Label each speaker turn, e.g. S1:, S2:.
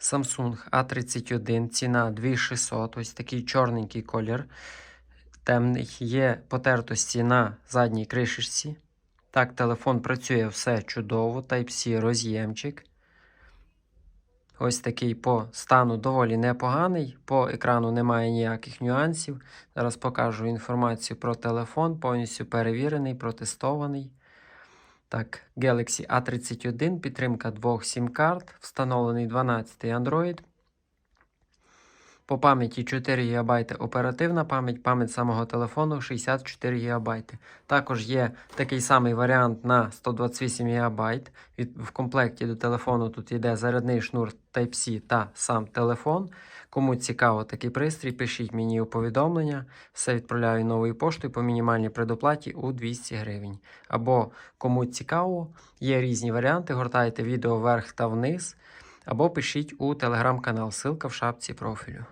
S1: Samsung A31, ціна 2600, ось такий чорненький колір. Темний. Є потертості на задній кришечці. Так, телефон працює все чудово. Type-C роз'ємчик. Ось такий по стану доволі непоганий. По екрану немає ніяких нюансів. Зараз покажу інформацію про телефон, повністю перевірений, протестований. Так, Galaxy A31, підтримка двох SIM-карт, встановлений 12 Android. По пам'яті 4 ГБ оперативна пам'ять, пам'ять самого телефону 64 ГБ. Також є такий самий варіант на 128 ГБ. В комплекті до телефону тут йде зарядний шнур Type-C та сам телефон. Кому цікаво такий пристрій, пишіть мені у повідомлення. Все відправляю новою поштою по мінімальній предоплаті у 200 гривень. Або кому цікаво, є різні варіанти. Гортайте відео вверх та вниз. Або пишіть у телеграм-канал, ссылка в шапці профілю.